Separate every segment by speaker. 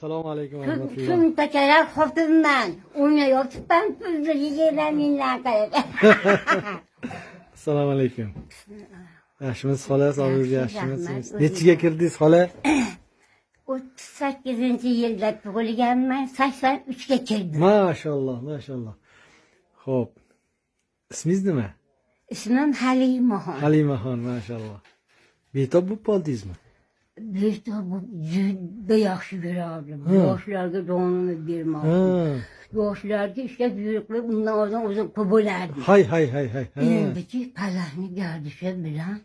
Speaker 1: assalomu alaykum
Speaker 2: Shuntachalar xotinman. O'ynayotibman pulni yigirmamindan qilib.
Speaker 1: assalomu alaykum. Yaxshimisiz xola sog'ligingiz
Speaker 2: Yaxshi,
Speaker 1: yaxshimisiz? nechiga kirdingiz xola
Speaker 2: o'ttiz sakkizinchi yilda tug'ilganman sakson uchga kirdim.
Speaker 1: Mashalloh mashalloh. Ho'p ismingiz nima?
Speaker 2: Ismim halimaxon
Speaker 1: halimaxon mashalloh. Betob bo'lib qoldingizmi
Speaker 2: işte bu
Speaker 1: yüzde
Speaker 2: yaxşı verərdim. Yoxlarga
Speaker 1: donunu
Speaker 2: verməzdim. Yoxlarga işte yürekli bundan azan uzun kubulardım.
Speaker 1: Hay hay hay hay. Elindeki
Speaker 2: palahını gerdişe bilen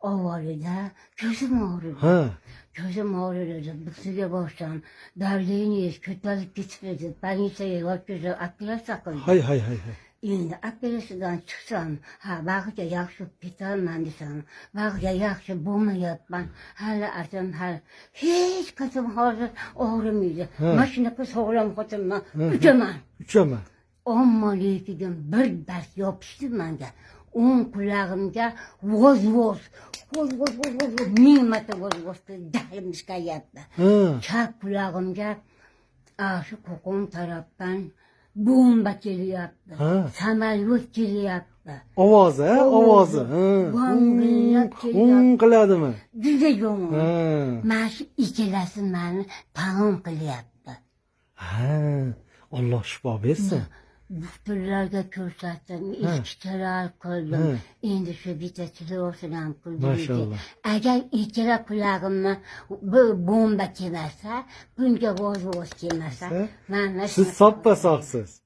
Speaker 2: avalide
Speaker 1: gözüm
Speaker 2: ağrıdı. Ha. Gözüm
Speaker 1: ağrıdı.
Speaker 2: Bıksıya baştan. Derleyin yiyiz. Kötülük gitmedi. Ben ise yavaş güzel. Akla sakın.
Speaker 1: Hay hay hay. hay.
Speaker 2: Endi operatsiyadan chiqsam ha bag'riga yaxshi ketarman desam bag'riga yaxshi bo'lmayapman hali arzim hali hech qachon hozir og'rimaydi mana shunaqa sog'lom xotinman uchaman
Speaker 1: uchaman
Speaker 2: lekin bir dars yopishdi manga o'ng qulog'imga voz voz voz voz voz voz voz ming marta voz voz chiqaryapti
Speaker 1: ha
Speaker 2: chap qulog'imga shu qo'qon tarafdan bomba kelyapti. Samolyot kelyapti.
Speaker 1: Ovozi ovozi. Um qiladimi?
Speaker 2: Juda yomon. Mana shu ikkalasi mani taom qilyapti.
Speaker 1: Ha. Olloh shifo bersin
Speaker 2: Muhbirlerde kürsattan ilk
Speaker 1: kere
Speaker 2: alkoldum. Şimdi şu bir de silahım
Speaker 1: kurdum.
Speaker 2: Maşallah. Eğer ilk kere kulağımı böyle bomba kimese, bunca boz
Speaker 1: boz
Speaker 2: kimese.
Speaker 1: Siz sappa saqsız.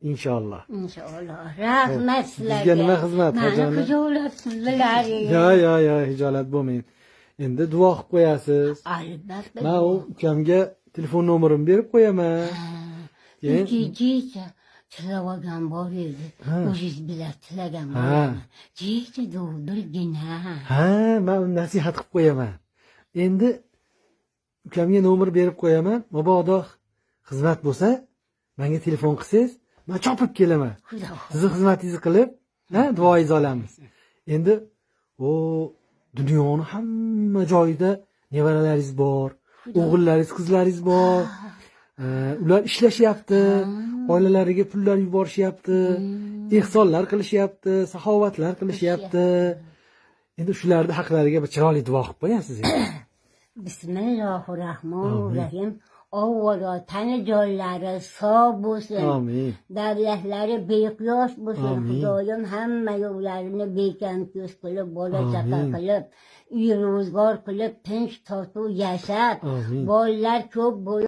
Speaker 1: İnşallah.
Speaker 2: İnşallah. Rahmet sizlarga.
Speaker 1: Bizga nima xizmat?
Speaker 2: Mana xijolatsizlar.
Speaker 1: Ya ya ya hijolat bo'lmang. Endi duo qilib qo'yasiz.
Speaker 2: Albatta.
Speaker 1: Men u ukamga telefon nomerimni berib qo'yaman. Keyin
Speaker 2: olgan bor edi o'zingiz bilasiz tilagan jecha dovdirgina
Speaker 1: ha man uni nasihat qilib qo'yaman. Endi ukamga nomer berib qo'yaman. Mabodo xizmat bo'lsa manga telefon qilsangiz man chopib kelaman. Sizni xizmatingizni qilib ha duoyingizni olamiz. Endi o dunyoni hamma joyida nevaralaringiz bor o'g'illaringiz qizlaringiz bor. Ular ishlashyapti oilalariga pullar yuborishyapti ehsonlar qilishyapti saxovatlar qilishyapti. Endi shularni haqlariga bir chiroyli duo qilib qo'yasiz
Speaker 2: bismillahi rohmanir rohim avvalo tani joylari sog' bo'lsin.
Speaker 1: Amin.
Speaker 2: Davlatlari beqiyos bo'lsin. Xudoyim hamma yo'llarini bekam ko'z qilib bola chaqa qilib uy ro'zg'or qilib tinch totuv yashab bolalar ko'p bo'lib